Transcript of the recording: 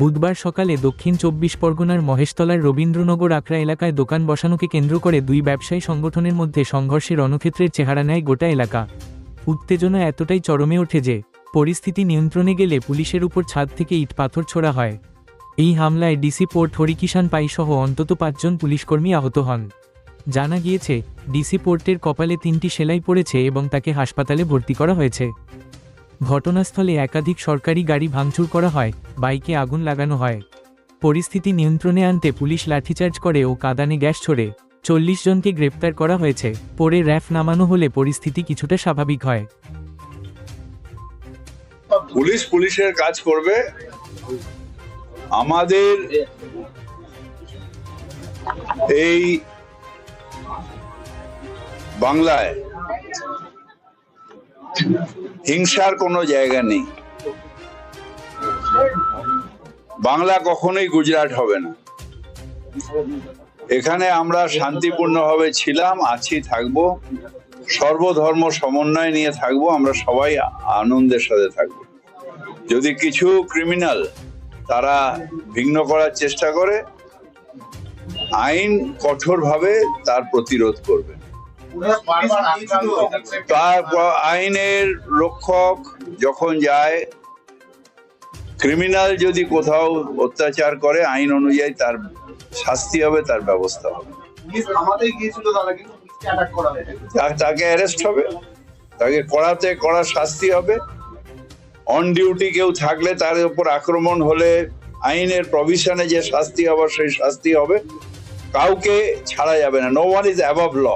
বুধবার সকালে দক্ষিণ চব্বিশ পরগনার মহেশতলার রবীন্দ্রনগর আকরা এলাকায় দোকান বসানোকে কেন্দ্র করে দুই ব্যবসায়ী সংগঠনের মধ্যে সংঘর্ষের রণক্ষেত্রের চেহারা নেয় গোটা এলাকা। উত্তেজনা এতটাই চরমে ওঠে যে পরিস্থিতি নিয়ন্ত্রণে গেলে পুলিশের উপর ছাদ থেকে ইট পাথর ছোড়া হয়। এই হামলায় ডিসি পোর্ট হরিকিষান পাই সহ অন্তত পাঁচজন পুলিশকর্মী আহত হন। জানা গিয়েছে, ডিসি পোর্টের কপালে তিনটি সেলাই পড়েছে এবং তাকে হাসপাতালে ভর্তি করা হয়েছে। ঘটনাস্থলে একাধিক সরকারি গাড়ি ভাঙচুর করা হয়, বাইকে আগুন লাগানো হয়। পরিস্থিতি নিয়ন্ত্রণে আনতে পুলিশ লাঠিচার্জ করে ও কাদানে গ্যাস ছড়ে। চল্লিশ জনকে গ্রেপ্তার করা হয়েছে, পরে র্যাফ নামানো হলে পরিস্থিতি কিছুটা স্বাভাবিক হয়। পুলিশ পুলিশের কাজ করবে। আমাদের এই বাংলায় হিংসার কোনো জায়গা নেই। বাংলা কখনোই গুজরাট হবে না। এখানে আমরা শান্তিপূর্ণভাবে ছিলাম, আছি, থাকব। সর্বধর্ম সমন্বয় নিয়ে থাকব, আমরা সবাই আনন্দের সাথে থাকব। যদি কিছু ক্রিমিনাল তারা বিঘ্ন করার চেষ্টা করে, আইন কঠোরভাবে তার প্রতিরোধ করবে। তার আইনের রক্ষক যখন যায় ক্রিমিনাল যদি কোথাও অত্যাচার করে, আইন অনুযায়ী তার শাস্তি হবে, তার ব্যবস্থা হবে। তাকে অ্যারেস্ট হবে। তাকে কড়াতে কড়া শাস্তি হবে। অন ডিউটি কেউ থাকলে তার উপর আক্রমণ হলে আইনের প্রভিশনে যে শাস্তি হবে, সেই শাস্তি হবে। কাউকে ছাড়া যাবে না। No one is above law